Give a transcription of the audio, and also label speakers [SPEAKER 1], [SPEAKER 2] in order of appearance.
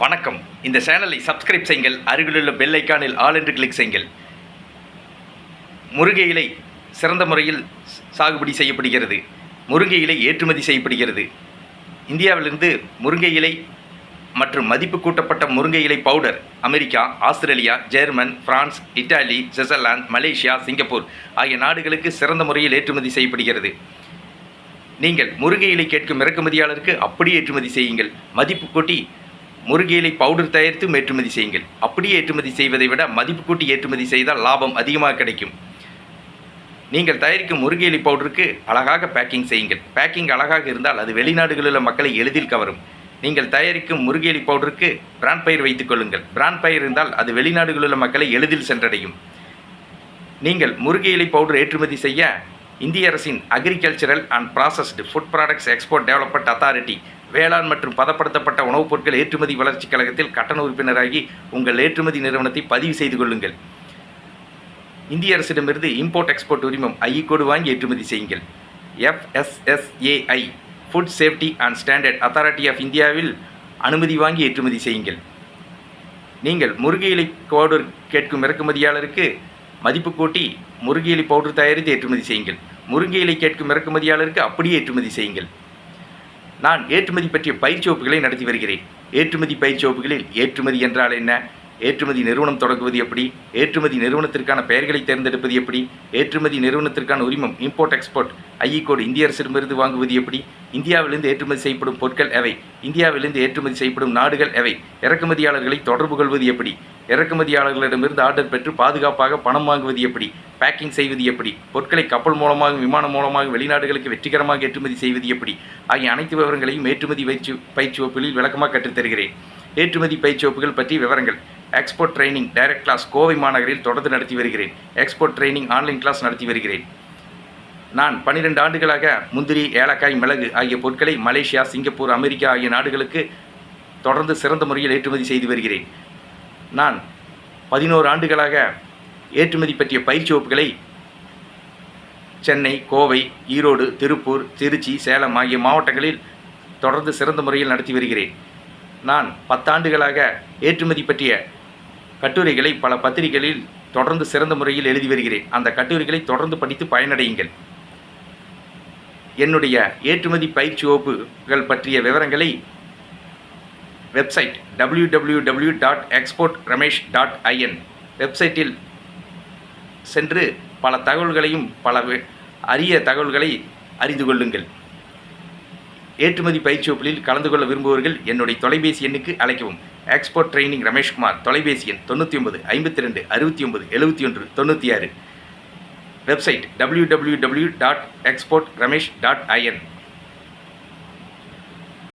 [SPEAKER 1] வணக்கம். இந்த சேனலை சப்ஸ்கிரைப் செய்யுங்கள். அருகிலுள்ள பெல் ஐக்கானில் ஆல் என்று கிளிக் செய்யுங்கள். முருங்கை இலை சிறந்த முறையில் சாகுபடி செய்யப்படுகிறது. முருங்கை இலை ஏற்றுமதி செய்யப்படுகிறது. இந்தியாவிலிருந்து முருங்கை இலை மற்றும் மதிப்பு கூட்டப்பட்ட முருங்கை இலை powder America Australia German France Italy Switzerland Malaysia Singapore ஆகிய நாடுகளுக்கு சிறந்த முறையில் ஏற்றுமதி செய்யப்படுகிறது. நீங்கள் முருங்கை இலை கேட்கும் இறக்குமதியாளருக்கு அப்படியே ஏற்றுமதி செய்யுங்கள். மதிப்பு கூட்டி முருங்கை இலை பவுடர் தயாரித்தும் ஏற்றுமதி செய்யுங்கள். அப்படியே ஏற்றுமதி செய்வதை விட மதிப்பு கூட்டி ஏற்றுமதி செய்தால் லாபம் அதிகமாக கிடைக்கும். நீங்கள் தயாரிக்கும் முருங்கை பவுடருக்கு அழகாக பேக்கிங் செய்யுங்கள். பேக்கிங் அழகாக இருந்தால் அது வெளிநாடுகளில் உள்ள மக்களை எளிதில் கவரும். நீங்கள் தயாரிக்கும் முருங்கை பவுடருக்கு பிராண்ட் பயிர் வைத்துக் கொள்ளுங்கள். பிராண்ட் பயிர் இருந்தால் அது வெளிநாடுகளில் உள்ள மக்களை எளிதில் சென்றடையும். நீங்கள் முருங்கை பவுடர் ஏற்றுமதி செய்ய இந்திய அரசின் agricultural and processed food products export development authority வேளாண் மற்றும் பதப்படுத்தப்பட்ட உணவுப் பொருட்கள் ஏற்றுமதி வளர்ச்சிக் கழகத்தில் கட்டண உறுப்பினராகி உங்கள் ஏற்றுமதி நிறுவனத்தை பதிவு செய்து கொள்ளுங்கள். இந்திய அரசிடமிருந்து இம்போர்ட் எக்ஸ்போர்ட் உரிமம் ஐ e கோடு வாங்கி ஏற்றுமதி செய்யுங்கள். FSSAI food safety and standard authority of இந்தியாவில் அனுமதி வாங்கி ஏற்றுமதி செய்யுங்கள். நீங்கள் முருகையிலை இலை பவுடர் கேட்கும் இறக்குமதியாளருக்கு மதிப்பு கூட்டி முருங்கை இலை பவுடர் தயாரித்து ஏற்றுமதி செய்யுங்கள். முருங்கை இலை கேட்கும் இறக்குமதியாளருக்கு அப்படியே ஏற்றுமதி செய்யுங்கள். நான் ஏற்றுமதி பற்றிய பயிற்சி வகுப்புகளை நடத்தி வருகிறேன். ஏற்றுமதி பயிற்சி வகுப்புகளில் ஏற்றுமதி என்றால் என்ன? ஏற்றுமதி நிறுவனம் தொடங்குவது எப்படி? ஏற்றுமதி நிறுவனத்திற்கான பெயர்களை தேர்ந்தெடுப்பது எப்படி? ஏற்றுமதி நிறுவனத்திற்கான உரிமம் இம்போர்ட் எக்ஸ்போர்ட் ஐஇ கோடு இந்திய அரசிடமிருந்து வாங்குவது எப்படி? இந்தியாவிலிருந்து ஏற்றுமதி செய்யப்படும் பொருட்கள் எவை? இந்தியாவிலிருந்து ஏற்றுமதி செய்யப்படும் நாடுகள் எவை? இறக்குமதியாளர்களை தொடர்பு கொள்வது எப்படி? இறக்குமதியாளர்களிடமிருந்து ஆர்டர் பெற்று பாதுகாப்பாக பணம் வாங்குவது எப்படி? பேக்கிங் செய்வது எப்படி? பொருட்களை கப்பல் மூலமாக விமானம் மூலமாக வெளிநாடுகளுக்கு வெற்றிகரமாக ஏற்றுமதி செய்வது எப்படி? ஆகிய அனைத்து விவரங்களையும் ஏற்றுமதி பயிற்சி பயிற்சி வகுப்புகளில் விளக்கமாக கற்றுத்தருகிறேன் ஏற்றுமதி பயிற்சி வகுப்புகள் பற்றி விவரங்கள். Export training direct class Kovai மாநகரில் தொடர்ந்து நடத்தி வருகிறேன். எக்ஸ்போர்ட் ட்ரைனிங் ஆன்லைன் கிளாஸ் நடத்தி வருகிறேன். நான் பன்னிரெண்டு ஆண்டுகளாக முந்திரி ஏலக்காய் மிளகு ஆகிய பொருட்களை மலேசியா சிங்கப்பூர் அமெரிக்கா ஆகிய நாடுகளுக்கு தொடர்ந்து சிறந்த முறையில் ஏற்றுமதி செய்து வருகிறேன். நான் பதினோரு ஆண்டுகளாக ஏற்றுமதி பற்றிய பயிற்சி வகுப்புகளை சென்னை கோவை ஈரோடு திருப்பூர் திருச்சி சேலம் ஆகிய மாவட்டங்களில் தொடர்ந்து சிறந்த முறையில் நடத்தி வருகிறேன். நான் பத்தாண்டுகளாக ஏற்றுமதி பற்றிய கட்டுரைகளை பல பத்திரிகைகளில் தொடர்ந்து சிறந்த முறையில் எழுதி வருகிறேன். அந்த கட்டுரைகளை தொடர்ந்து படித்து பயனடையுங்கள். என்னுடைய ஏற்றுமதி பயிற்சி வகுப்புகள் பற்றிய விவரங்களை website W W W dot export Ramesh dot IN வெப்சைட்டில் சென்று பல தகவல்களையும் பல அரிய தகவல்களை அறிந்து கொள்ளுங்கள். ஏற்றுமதி பயிற்சி ஒப்பிலில் கலந்து கொள்ள விரும்புபவர்கள் என்னுடைய தொலைபேசி எண்ணுக்கு அழைக்கவும். எக்ஸ்போர்ட் ட்ரைனிங் ரமேஷ்குமார் தொலைபேசி எண் தொண்ணூற்றி ஒன்பது ஐம்பத்தி ரெண்டு அறுபத்தி ஒன்பது எழுபத்தி ஒன்று தொண்ணூற்றி ஆறு. Website W W W dot export Ramesh dot IN